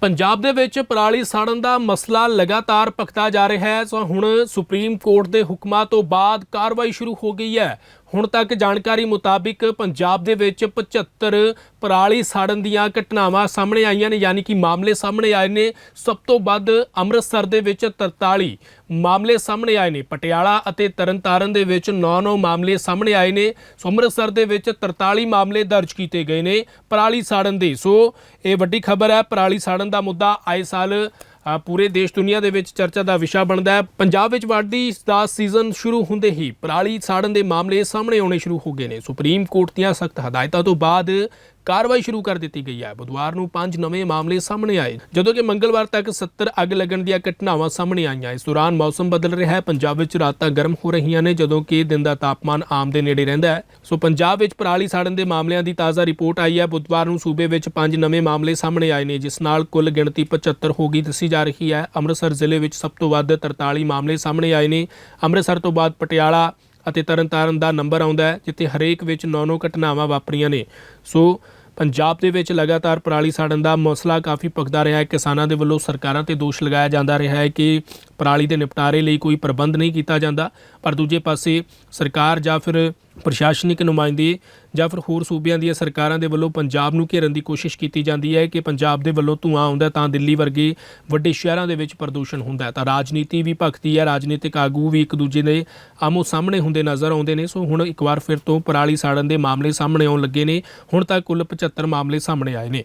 ਪੰਜਾਬ ਦੇ ਵਿੱਚ ਪਰਾਲੀ ਸਾੜਨ ਦਾ ਮਸਲਾ ਲਗਾਤਾਰ ਭਖਦਾ ਜਾ ਰਿਹਾ ਹੈ। ਸੋ ਹੁਣ ਸੁਪਰੀਮ ਕੋਰਟ ਦੇ ਹੁਕਮਾਂ ਤੋਂ ਬਾਅਦ ਕਾਰਵਾਈ ਸ਼ੁਰੂ ਹੋ ਗਈ ਹੈ। ਹੁਣ ਤੱਕ ਜਾਣਕਾਰੀ ਮੁਤਾਬਿਕ ਪੰਜਾਬ ਦੇ ਵਿੱਚ 75 ਪਰਾਲੀ ਸਾੜਨ ਦੀਆਂ ਘਟਨਾਵਾਂ ਸਾਹਮਣੇ ਆਈਆਂ ਨੇ, ਯਾਨੀ ਕਿ ਮਾਮਲੇ ਸਾਹਮਣੇ ਆਏ ਨੇ। ਸਭ ਤੋਂ ਵੱਧ ਅੰਮ੍ਰਿਤਸਰ ਦੇ ਵਿੱਚ 43 ਮਾਮਲੇ ਸਾਹਮਣੇ ਆਏ ਨੇ। ਪਟਿਆਲਾ ਅਤੇ ਤਰਨਤਾਰਨ ਦੇ ਵਿੱਚ 9-9 ਮਾਮਲੇ ਸਾਹਮਣੇ ਆਏ ਨੇ। ਸੋ ਅੰਮ੍ਰਿਤਸਰ ਦੇ ਵਿੱਚ 43 ਮਾਮਲੇ ਦਰਜ ਕੀਤੇ ਗਏ ਨੇ ਪਰਾਲੀ ਸਾੜਨ ਦੇ। ਸੋ ਇਹ ਵੱਡੀ ਖਬਰ ਹੈ, ਪਰਾਲੀ ਸਾੜਨ ਦਾ ਮੁੱਦਾ ਆਏ ਸਾਲ ਪੂਰੇ ਦੇਸ਼ ਦੁਨੀਆ ਦੇ ਵਿੱਚ ਚਰਚਾ ਦਾ ਵਿਸ਼ਾ ਬਣਦਾ ਹੈ। ਪੰਜਾਬ ਵਿੱਚ ਵਾਢੀ ਦਾ ਸੀਜ਼ਨ ਸ਼ੁਰੂ ਹੁੰਦੇ ਹੀ ਪਰਾਲੀ ਸਾੜਨ ਦੇ ਮਾਮਲੇ ਸਾਹਮਣੇ ਆਉਣੇ ਸ਼ੁਰੂ ਹੋ ਗਏ ਨੇ। ਸੁਪਰੀਮ ਕੋਰਟ ਦੀਆਂ ਸਖਤ ਹਦਾਇਤਾਂ ਤੋਂ ਬਾਅਦ ਕਾਰਵਾਈ ਸ਼ੁਰੂ ਕਰ ਦਿੱਤੀ ਗਈ ਹੈ। ਬੁੱਧਵਾਰ ਨੂੰ ਪੰਜ ਨਵੇਂ ਮਾਮਲੇ ਸਾਹਮਣੇ ਆਏ, ਜਦੋਂ ਕਿ ਮੰਗਲਵਾਰ ਤੱਕ 70 ਅੱਗ ਲੱਗਣ ਦੀਆਂ ਘਟਨਾਵਾਂ ਸਾਹਮਣੇ ਆਈਆਂ। ਇਸ ਦੌਰਾਨ ਮੌਸਮ ਬਦਲ ਰਿਹਾ ਹੈ। ਪੰਜਾਬ ਵਿੱਚ ਰਾਤਾਂ ਗਰਮ ਹੋ ਰਹੀਆਂ ਨੇ, ਜਦੋਂ ਕਿ ਦਿਨ ਦਾ ਤਾਪਮਾਨ ਆਮ ਦੇ ਨੇੜੇ ਰਹਿੰਦਾ ਹੈ। ਸੋ ਪੰਜਾਬ ਵਿੱਚ ਪਰਾਲੀ ਸਾੜਨ ਦੇ ਮਾਮਲਿਆਂ ਦੀ ਤਾਜ਼ਾ ਰਿਪੋਰਟ ਆਈ ਹੈ। ਬੁੱਧਵਾਰ ਨੂੰ ਸੂਬੇ ਵਿੱਚ ਪੰਜ ਨਵੇਂ ਮਾਮਲੇ ਸਾਹਮਣੇ ਆਏ ਨੇ, ਜਿਸ ਨਾਲ ਕੁੱਲ ਗਿਣਤੀ 75 ਹੋ ਗਈ ਦੱਸੀ ਜਾ ਰਹੀ ਹੈ। ਅੰਮ੍ਰਿਤਸਰ ਜ਼ਿਲ੍ਹੇ ਵਿੱਚ ਸਭ ਤੋਂ ਵੱਧ 43 ਮਾਮਲੇ ਸਾਹਮਣੇ ਆਏ ਨੇ। ਅੰਮ੍ਰਿਤਸਰ ਤੋਂ ਬਾਅਦ ਪਟਿਆਲਾ ਅਤੇ ਤਰਨਤਾਰਨ ਦਾ ਨੰਬਰ ਆਉਂਦਾ ਹੈ, ਜਿੱਥੇ ਹਰੇਕ ਵਿੱਚ 9-9 ਘਟਨਾਵਾਂ ਵਾਪਰੀਆਂ ਨੇ। ਸੋ, ਪੰਜਾਬ ਦੇ ਵਿੱਚ ਲਗਾਤਾਰ ਪਰਾਲੀ ਸਾੜਨ ਦਾ ਮਸਲਾ ਕਾਫੀ ਭਖਦਾ ਰਿਹਾ ਹੈ। ਕਿਸਾਨਾਂ ਦੇ ਵੱਲੋਂ ਸਰਕਾਰਾਂ ਤੇ ਦੋਸ਼ ਲਗਾਇਆ ਜਾਂਦਾ ਰਿਹਾ ਹੈ ਕਿ ਪਰਾਲੀ ਦੇ ਨਿਪਟਾਰੇ ਲਈ ਕੋਈ ਪ੍ਰਬੰਧ ਨਹੀਂ ਕੀਤਾ ਜਾਂਦਾ, ਪਰ ਦੂਜੇ ਪਾਸੇ ਸਰਕਾਰ ਜਾਂ ਫਿਰ ਪ੍ਰਸ਼ਾਸਨਿਕ ਨੁਮਾਇੰਦੇ ਜਾਂ ਫਿਰ ਹੋਰ ਸੂਬਿਆਂ ਦੀਆਂ ਸਰਕਾਰਾਂ ਦੇ ਵੱਲੋਂ ਪੰਜਾਬ ਨੂੰ ਘੇਰਨ ਦੀ ਕੋਸ਼ਿਸ਼ ਕੀਤੀ ਜਾਂਦੀ ਹੈ ਕਿ ਪੰਜਾਬ ਦੇ ਵੱਲੋਂ ਧੂਆਂ ਆਉਂਦਾ ਤਾਂ ਦਿੱਲੀ ਵਰਗੇ ਵੱਡੇ ਸ਼ਹਿਰਾਂ ਦੇ ਵਿੱਚ ਪ੍ਰਦੂਸ਼ਣ ਹੁੰਦਾ ਹੈ। ਤਾਂ ਰਾਜਨੀਤੀ ਵੀ ਭਖਤੀ ਹੈ, ਰਾਜਨੀਤਿਕ ਆਗੂ ਵੀ ਇੱਕ ਦੂਜੇ ਦੇ ਆਮੋ ਸਾਹਮਣੇ ਹੁੰਦੇ ਨਜ਼ਰ ਆਉਂਦੇ ਨੇ। ਸੋ ਹੁਣ ਇੱਕ ਵਾਰ ਫਿਰ ਤੋਂ ਪਰਾਲੀ ਸਾੜਨ ਦੇ ਮਾਮਲੇ ਸਾਹਮਣੇ ਆਉਣ ਲੱਗੇ ਨੇ। ਹੁਣ ਤੱਕ ਕੁੱਲ 75 ਮਾਮਲੇ ਸਾਹਮਣੇ ਆਏ ਨੇ।